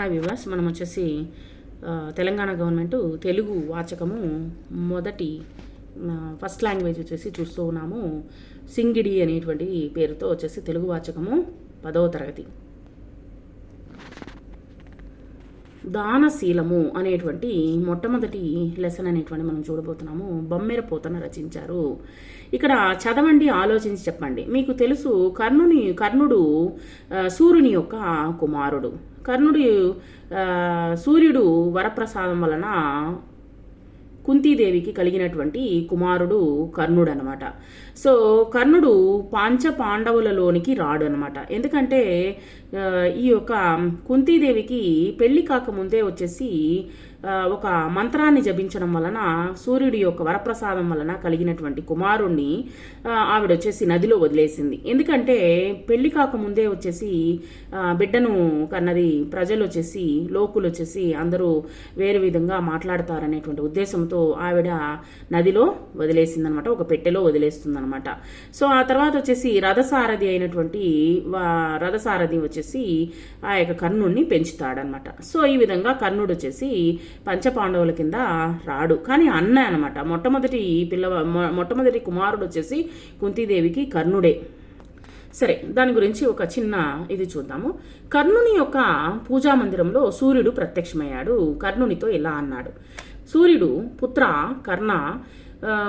Hi వివాస్ మనం వచ్చేసి Telangana government Telugu వాచకము మొదటి ఫస్ట్ లాంగ్వేజ్ వచ్చేసి చూస్తూ ఉన్నాము. సింగిడి అనేటువంటి పేరుతో వచ్చేసి తెలుగు వాచకము పదవ తరగతి. దానశీలము అనేటువంటి మొట్టమొదటి లెసన్ అనేటువంటి మనం చూడబోతున్నాము. బొమ్మెర పోతన రచించారు. ఇక్కడ చదవండి ఆలోచించి చెప్పండి. మీకు తెలుసు కర్ణుని కర్ణుడు సూర్యుని యొక్క కుమారుడు. కర్ణుడు సూర్యుడు వరప్రసాదం వలన కుంతీదేవికి కలిగినటువంటి కుమారుడు కర్ణుడు అనమాట సో కర్ణుడు పాంచ పాండవులలోనికి రాడు అనమాట ఎందుకంటే ఈ యొక్క కుంతీదేవికి పెళ్ళి కాకముందే వచ్చేసి ఒక మంత్రాన్ని జపించడం వలన సూర్యుడి యొక్క వరప్రసాదం వలన కలిగినటువంటి కుమారుణ్ణి ఆవిడ వచ్చేసి నదిలో వదిలేసింది. ఎందుకంటే పెళ్ళి కాకముందే వచ్చేసి బిడ్డను కన్నది ప్రజలు వచ్చేసి లోకులు వచ్చేసి అందరూ వేరు విధంగా మాట్లాడతారనేటువంటి ఉద్దేశంతో ఆవిడ నదిలో వదిలేసిందనమాట ఒక పెట్టెలో వదిలేస్తుందనమాట. సో ఆ తర్వాత వచ్చేసి రథసారథి అయినటువంటి వా- రథసారథి వచ్చేసి ఆ యొక్క కర్ణుడిని పెంచుతాడనమాట. సో ఈ విధంగా కర్ణుడు వచ్చేసి పంచపాండవుల కింద రాడు. కానీ అన్న అనమాట. మొట్టమొదటి పిల్ల మొట్టమొదటి కుమారుడు వచ్చేసి కుంతీదేవికి కర్ణుడే. సరే దాని గురించి ఒక చిన్న ఇది చూద్దాము. కర్ణుని యొక్క పూజా మందిరంలో సూర్యుడు ప్రత్యక్షమయ్యాడు. కర్ణునితో ఇలా అన్నాడు. సూర్యుడు పుత్ర కర్ణ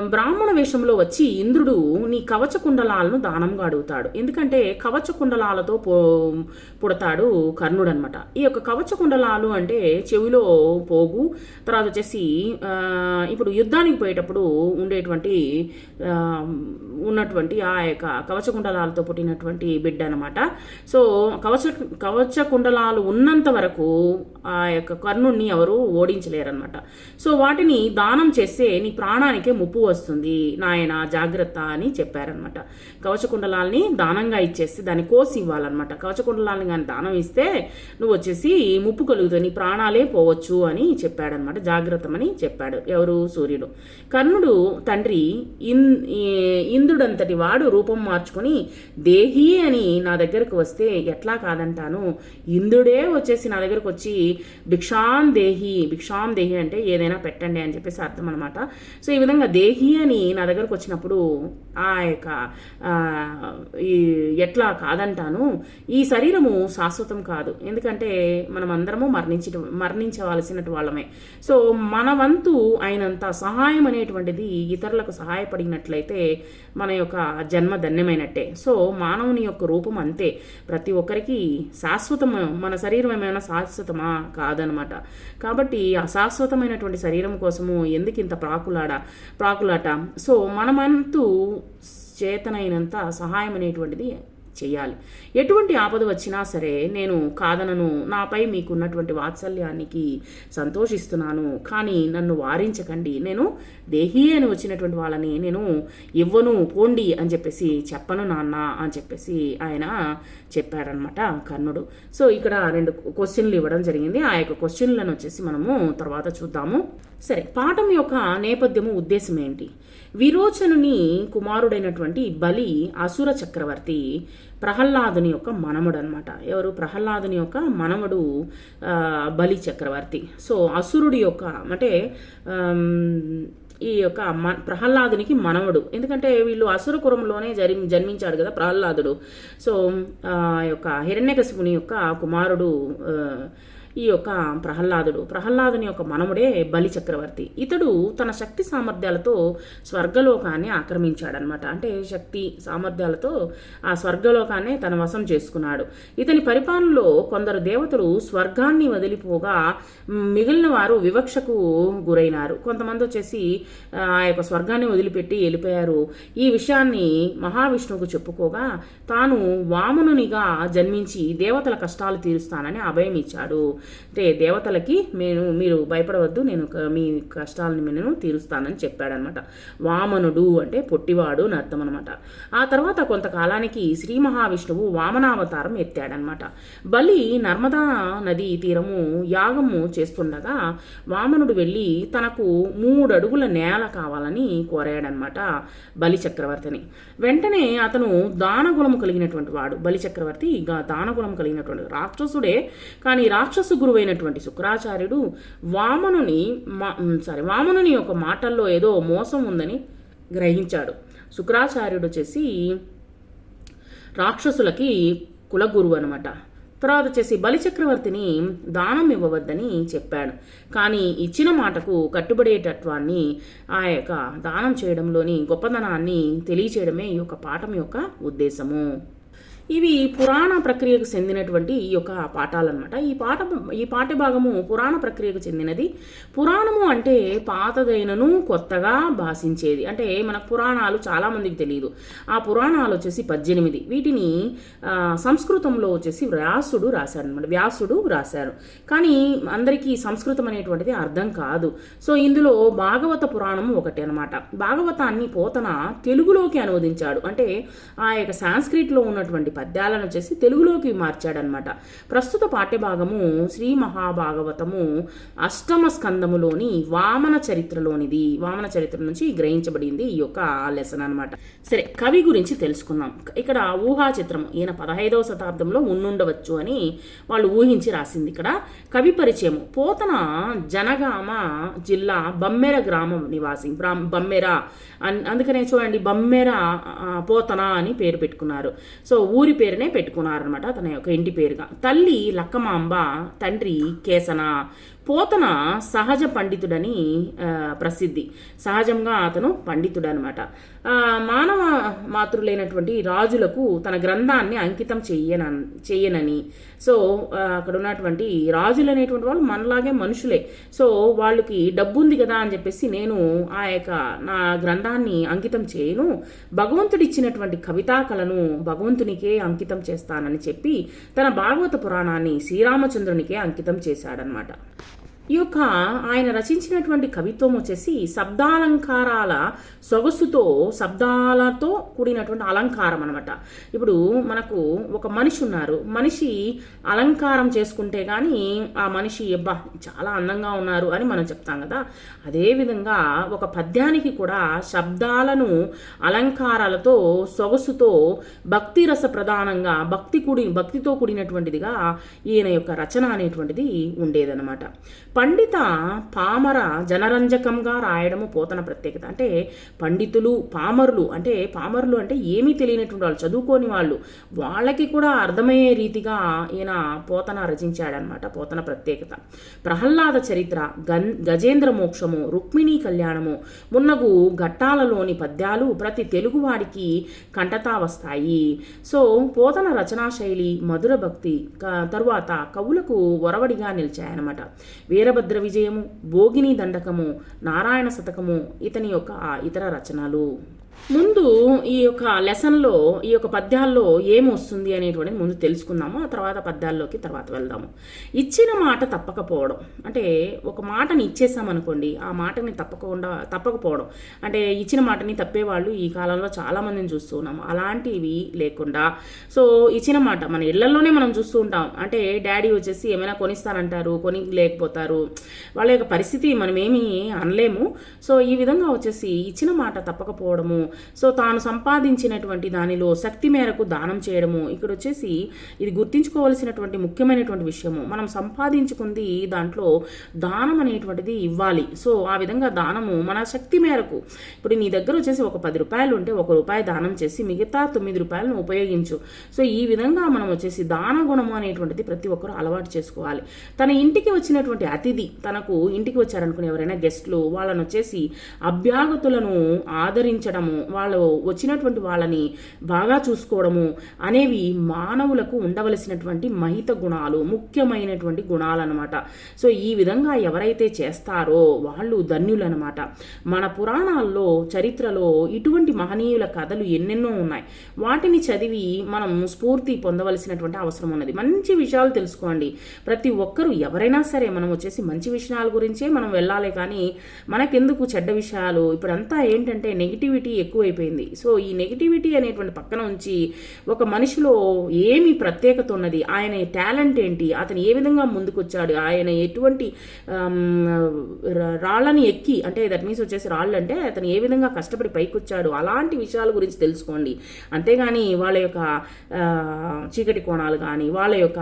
బ్రాహ్మణ వేషంలో వచ్చి ఇంద్రుడు నీ కవచ కుండలాలను దానంగా అడుగుతాడు. ఎందుకంటే కవచ కుండలాలతో పో పుడతాడు కర్ణుడు అనమాట ఈ యొక్క కవచ కుండలాలు అంటే చెవిలో పోగు తర్వాత వచ్చేసి ఇప్పుడు యుద్ధానికి పోయేటప్పుడు ఉండేటువంటి ఉన్నటువంటి ఆ యొక్క కవచ కుండలాలతో పుట్టినటువంటి బిడ్డ అనమాట సో కవచ కవచ కుండలాలు ఉన్నంత వరకు ఆ యొక్క కర్ణుడిని ఎవరు ఓడించలేరనమాట సో వాటిని దానం చేస్తే నీ ప్రాణానికే ముప్పు వస్తుంది. నాయన జాగ్రత్త అని చెప్పారనమాట కవచకుండలాల్ని దానంగా ఇచ్చేస్తే దాన్ని కోసి ఇవ్వాలన్నమాట కవచకుండలాల్ని కానీ దానం ఇస్తే నువ్వు వచ్చేసి ముప్పు కలుగుతుంది. నీ ప్రాణాలే పోవచ్చు అని చెప్పాడనమాట జాగ్రత్తమని చెప్పాడు ఎవరు? సూర్యుడు. కర్ణుడు తండ్రి ఇన్ ఇంద్రుడంతటి వాడు రూపం మార్చుకొని దేహి అని నా దగ్గరకు వస్తే ఎట్లా కాదంటాను? ఇంద్రుడే వచ్చేసి నా దగ్గరకు వచ్చి భిక్షాం దేహి భిక్షాం దేహి అంటే ఏదైనా పెట్టండి అని చెప్పేసి అర్థం అనమాట సో ఈ విధంగా దేహి అని నా దగ్గరకు వచ్చినప్పుడు ఆ యొక్క ఈ ఎట్లా కాదంటాను ఈ శరీరము శాశ్వతం కాదు. ఎందుకంటే మనం అందరము మరణించ మరణించవలసినటు వాళ్ళమే. సో మన వంతు అయినంత సహాయం అనేటువంటిది ఇతరులకు సహాయపడినట్లయితే మన యొక్క జన్మ ధన్యమైనట్టే. సో మానవుని యొక్క రూపం అంతే. ప్రతి ఒక్కరికి శాశ్వతం మన శరీరం ఏమైనా శాశ్వతమా? కాదనమాట. కాబట్టి ఆ శాశ్వతమైనటువంటి శరీరం కోసము ఎందుకు ఇంత ప్రాకులాడ? ప్రాకులాట. సో మనమంతు చేతనైనంత సహాయం అనేటువంటిది చేయాలి. ఎటువంటి ఆపద వచ్చినా సరే నేను కాదనను. నాపై మీకున్నటువంటి వాత్సల్యానికి సంతోషిస్తున్నాను. కానీ నన్ను వారించకండి. నేను దేహీ అని వచ్చినటువంటి వాళ్ళని నేను ఇవ్వను పోండి అని చెప్పేసి చెప్పను నాన్న అని చెప్పేసి ఆయన చెప్పారనమాట కర్ణుడు. సో ఇక్కడ రెండు క్వశ్చన్లు ఇవ్వడం జరిగింది. ఆ యొక్క క్వశ్చన్లను వచ్చేసి మనము తర్వాత చూద్దాము. సరే పాఠం యొక్క నేపథ్యము ఉద్దేశం ఏంటి? విరోచనుని కుమారుడైనటువంటి బలి అసుర చక్రవర్తి ప్రహ్లాదుని యొక్క మనముడు అనమాట ఎవరు? ప్రహ్లాదుని యొక్క మనముడు బలి చక్రవర్తి. సో అసురుడి యొక్క అంటే ఈ యొక్క మ ప్రహ్లాదునికి మనవడు. ఎందుకంటే వీళ్ళు అసురకురంలోనే జరి జన్మించాడు కదా ప్రహ్లాదుడు. సో ఆ యొక్క హిరణ్యకశిపుని యొక్క కుమారుడు ఆ, ఈ యొక్క ప్రహ్లాదుడు. ప్రహ్లాదుని యొక్క మనముడే బలి చక్రవర్తి. ఇతడు తన శక్తి సామర్థ్యాలతో స్వర్గలోకాన్ని ఆక్రమించాడనమాట అంటే శక్తి సామర్థ్యాలతో ఆ స్వర్గలోకాన్ని తన వశం చేసుకున్నాడు. ఇతని పరిపాలనలో కొందరు దేవతలు స్వర్గాన్ని వదిలిపోగా మిగిలిన వారు వివక్షకు గురైనారు. కొంతమంది వచ్చేసి ఆ యొక్క స్వర్గాన్ని వదిలిపెట్టి వెళ్ళిపోయారు. ఈ విషయాన్ని మహావిష్ణువుకు చెప్పుకోగా తాను వామనునిగా జన్మించి దేవతల కష్టాలు తీరుస్తానని అభయం ఇచ్చాడు అంటే దేవతలకి నేను మీరు భయపడవద్దు నేను మీ కష్టాలను నేను తీరుస్తానని చెప్పాడనమాట వామనుడు అంటే పొట్టివాడు అని అర్థం అనమాట ఆ తర్వాత కొంతకాలానికి శ్రీ మహావిష్ణువు వామనావతారం ఎత్తాడనమాట బలి నర్మదా నది తీరము యాగము చేస్తుండగా వామనుడు వెళ్ళి తనకు మూడు అడుగుల నేల కావాలని కోరాడనమాట బలి చక్రవర్తిని. వెంటనే అతను దానగుణము కలిగినటువంటి వాడు. బలి చక్రవర్తి గా- దానగుణం కలిగినటువంటి రాక్షసుడే. కానీ రాక్షసు తపస్సు గురువైనటువంటి శుక్రాచార్యుడు వామనుని మా సారీ వామనుని యొక్క మాటల్లో ఏదో మోసం ఉందని గ్రహించాడు. శుక్రాచార్యుడు వచ్చేసి రాక్షసులకి కులగురువు అనమాట తర్వాత వచ్చేసి బలిచక్రవర్తిని దానం ఇవ్వవద్దని చెప్పాడు. కానీ ఇచ్చిన మాటకు కట్టుబడేటత్వాన్ని ఆ యొక్క దానం చేయడంలోని గొప్పదనాన్ని తెలియచేయడమే ఈ యొక్క పాఠం యొక్క ఉద్దేశము. ఇవి పురాణ ప్రక్రియకు చెందినటువంటి ఈ యొక్క పాఠాలన్నమాట. ఈ పాఠ ఈ పాఠ్యభాగము పురాణ ప్రక్రియకు చెందినది. పురాణము అంటే పాతదైనను కొత్తగా భాషించేది. అంటే మన పురాణాలు చాలామందికి తెలియదు ఆ పురాణాలు వచ్చేసి పద్దెనిమిది. వీటిని సంస్కృతంలో వచ్చేసి వ్యాసుడు రాశాడు అనమాట వ్యాసుడు రాశారు. కానీ అందరికీ సంస్కృతం అనేటువంటిది అర్థం కాదు. సో ఇందులో భాగవత పురాణం ఒకటి అనమాట భాగవతాన్ని పోతన తెలుగులోకి అనువదించాడు. అంటే ఆ యొక్క సాంస్క్రిట్లో ఉన్నటువంటి పద్యాలను వచ్చేసి తెలుగులోకి మార్చాడనమాట. ప్రస్తుత పాఠ్యభాగము శ్రీ మహాభాగవతము అష్టమ స్కందములోని వామన చరిత్రలోనిది. వామన చరిత్ర నుంచి గ్రహించబడింది ఈ యొక్క లెసన్ అనమాట సరే కవి గురించి తెలుసుకుందాం. ఇక్కడ ఊహా చిత్రం ఈయన పదహైదవ శతాబ్దంలో ఉండుండవచ్చు అని వాళ్ళు ఊహించి రాసింది ఇక్కడ. కవి పరిచయం పోతన జనగామ జిల్లా బమ్మెర గ్రామం నివాసి బమ్మెర అన్- అందుకనే చూడండి బమ్మెర పోతన అని పేరు పెట్టుకున్నారు. సో ఊరి పేరునే పెట్టుకున్నారనమాట తన యొక్క ఇంటి పేరుగా. తల్లి లక్కమాంబ తండ్రి కేసన పోతన సహజ పండితుడని ప్రసిద్ధి. సహజంగా అతను పండితుడనమాట మానవ మాతృలైనటువంటి రాజులకు తన గ్రంథాన్ని అంకితం చెయ్యన చెయ్యనని. సో అక్కడ ఉన్నటువంటి రాజులు అనేటువంటి వాళ్ళు మనలాగే మనుషులే. సో వాళ్ళకి డబ్బు ఉంది కదా అని చెప్పేసి నేను ఆ యొక్క నా గ్రంథాన్ని అంకితం చేయను. భగవంతుడిచ్చినటువంటి కవితా కళను భగవంతునికే అంకితం చేస్తానని చెప్పి తన భాగవత పురాణాన్ని శ్రీరామచంద్రునికే అంకితం చేశాడనమాట ఈ యొక్క ఆయన రచించినటువంటి కవిత్వం వచ్చేసి శబ్దాలంకారాల సొగసుతో శబ్దాలతో కూడినటువంటి అలంకారం అనమాట ఇప్పుడు మనకు ఒక మనిషి ఉన్నారు. మనిషి అలంకారం చేసుకుంటే కానీ ఆ మనిషి అబ్బా చాలా అందంగా ఉన్నారు అని మనం చెప్తాం కదా. అదేవిధంగా ఒక పద్యానికి కూడా శబ్దాలను అలంకారాలతో సొగసుతో భక్తి రస ప్రధానంగా భక్తి కూడి భక్తితో కూడినటువంటిదిగా ఈయన యొక్క రచన అనేటువంటిది ఉండేదన్నమాట. పండిత పామర జనరంజకంగా రాయడము పోతన ప్రత్యేకత. అంటే పండితులు పామరులు అంటే పామరులు అంటే ఏమీ తెలియనటువంటి వాళ్ళు చదువుకోని వాళ్ళు వాళ్ళకి కూడా అర్థమయ్యే రీతిగా ఈయన పోతన రచించాడనమాట పోతన ప్రత్యేకత. ప్రహ్లాద చరిత్ర గన్ గజేంద్ర మోక్షము రుక్మిణీ కళ్యాణము మున్నగు ఘట్టాలలోని పద్యాలు ప్రతి తెలుగువాడికి కంటతా వస్తాయి సో పోతన రచనా శైలి మధుర భక్తి తరువాత కవులకు ఒరవడిగా నిలిచాయన్నమాట. వీరభద్ర విజయము భోగిని దండకము నారాయణ శతకము ఇతని యొక్క ఇతర రచనలు. ముందు ఈ యొక్క లెసన్లో ఈ యొక్క పద్యాల్లో ఏమొస్తుంది అనేటువంటిది ముందు తెలుసుకుందాము. ఆ తర్వాత పద్యాల్లోకి తర్వాత వెళ్దాము. ఇచ్చిన మాట తప్పకపోవడం. అంటే ఒక మాటని ఇచ్చేసామనుకోండి ఆ మాటని తప్పకుండా తప్పకపోవడం. అంటే ఇచ్చిన మాటని తప్పేవాళ్ళు ఈ కాలంలో చాలామందిని చూస్తూ ఉన్నాము అలాంటివి లేకుండా. సో ఇచ్చిన మాట మన ఇళ్ళలోనే మనం చూస్తూ ఉంటాం. అంటే డాడీ వచ్చేసి ఏమైనా కొనిస్తానంటారు కొని లేకపోతారు. వాళ్ళ యొక్క పరిస్థితి మనం ఏమీ అనలేము. సో ఈ విధంగా వచ్చేసి ఇచ్చిన మాట తప్పకపోవడము సో తాను సంపాదించినటువంటి దానిలో శక్తి మేరకు దానం చేయడము. ఇక్కడ వచ్చేసి ఇది గుర్తించుకోవాల్సినటువంటి ముఖ్యమైనటువంటి విషయము. మనం సంపాదించుకుంది దాంట్లో దానం అనేటువంటిది ఇవ్వాలి. సో ఆ విధంగా దానము మన శక్తి మేరకు. ఇప్పుడు నీ దగ్గర వచ్చేసి ఒక పది రూపాయలు ఉంటే ఒక రూపాయి దానం చేసి మిగతా తొమ్మిది రూపాయలను ఉపయోగించు. సో ఈ విధంగా మనం వచ్చేసి దాన గుణము అనేటువంటిది ప్రతి ఒక్కరూ అలవాటు చేసుకోవాలి. తన ఇంటికి వచ్చినటువంటి అతిథి తనకు ఇంటికి వచ్చారనుకుని ఎవరైనా గెస్ట్లు వాళ్ళను వచ్చేసి అభ్యాగతులను ఆదరించడము వాళ్ళు వచ్చినటువంటి వాళ్ళని బాగా చూసుకోవడము అనేవి మానవులకు ఉండవలసినటువంటి మహిత గుణాలు ముఖ్యమైనటువంటి గుణాలు అనమాట సో ఈ విధంగా ఎవరైతే చేస్తారో వాళ్ళు ధన్యులనమాట మన పురాణాల్లో చరిత్రలో ఇటువంటి మహనీయుల కథలు ఎన్నెన్నో ఉన్నాయి. వాటిని చదివి మనం స్ఫూర్తి పొందవలసినటువంటి అవసరం ఉన్నది. మంచి విషయాలు తెలుసుకోండి. ప్రతి ఒక్కరూ ఎవరైనా సరే మనం వచ్చేసి మంచి విషయాల గురించే మనం వెళ్ళాలి కానీ మనకెందుకు చెడ్డ విషయాలు? ఇప్పుడంతా ఏంటంటే నెగిటివిటీ ఎక్కువైపోయింది. సో ఈ నెగిటివిటీ అనేటువంటి పక్కన ఉంచి ఒక మనిషిలో ఏమి ప్రత్యేకత ఉన్నది? ఆయన టాలెంట్ ఏంటి? అతను ఏ విధంగా ముందుకొచ్చాడు? ఆయన ఎటువంటి రాళ్ళని ఎక్కి అంటే దట్ మీన్స్ వచ్చేసి రాళ్ళు అంటే అతను ఏ విధంగా కష్టపడి పైకి వచ్చాడు అలాంటి విషయాల గురించి తెలుసుకోండి. అంతేగాని వాళ్ళ యొక్క చీకటి కోణాలు కానీ వాళ్ళ యొక్క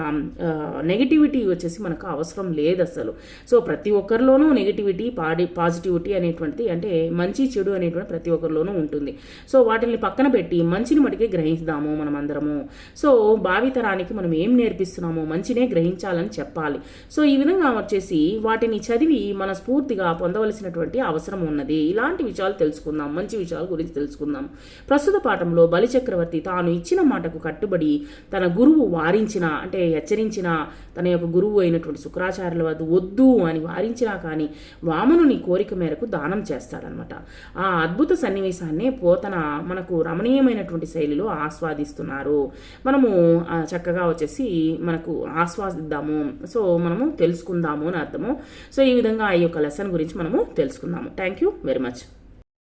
నెగిటివిటీ వచ్చేసి మనకు అవసరం లేదు అసలు. సో ప్రతి ఒక్కరిలోనూ నెగిటివిటీ పాడి పాజిటివిటీ అనేటువంటిది అంటే మంచి చెడు అనేటువంటి ప్రతి ఒక్కరిలోనూ ఉంటుంది. ఉంటుంది. సో వాటిని పక్కన పెట్టి మంచిని మటుకే గ్రహిస్తాము మనం అందరము సో భావితరానికి మనం ఏం నేర్పిస్తున్నామో మంచినే గ్రహించాలని చెప్పాలి. సో ఈ విధంగా వచ్చేసి వాటిని చదివి మన స్ఫూర్తిగా పొందవలసినటువంటి అవసరం ఉన్నది. ఇలాంటి విషయాలు తెలుసుకుందాం మంచి విషయాల గురించి తెలుసుకుందాం. ప్రస్తుత పాఠంలో బలిచక్రవర్తి తాను ఇచ్చిన మాటకు కట్టుబడి తన గురువు వారించిన అంటే హెచ్చరించిన తన యొక్క గురువు అయినటువంటి శుక్రాచార్యుల వద్ద వద్దు అని వారించినా కానీ వామనుని కోరిక మేరకు దానం చేస్తాడనమాట ఆ అద్భుత సన్నివేశాన్ని పోతన మనకు రమణీయమైనటువంటి శైలిలో ఆస్వాదిస్తున్నారు. మనము చక్కగా వచ్చేసి మనకు ఆస్వాదిద్దాము. సో మనము తెలుసుకుందాము అని అర్థము. సో ఈ విధంగా ఈ యొక్క లెసన్ గురించి మనము తెలుసుకుందాము. Thank you very much.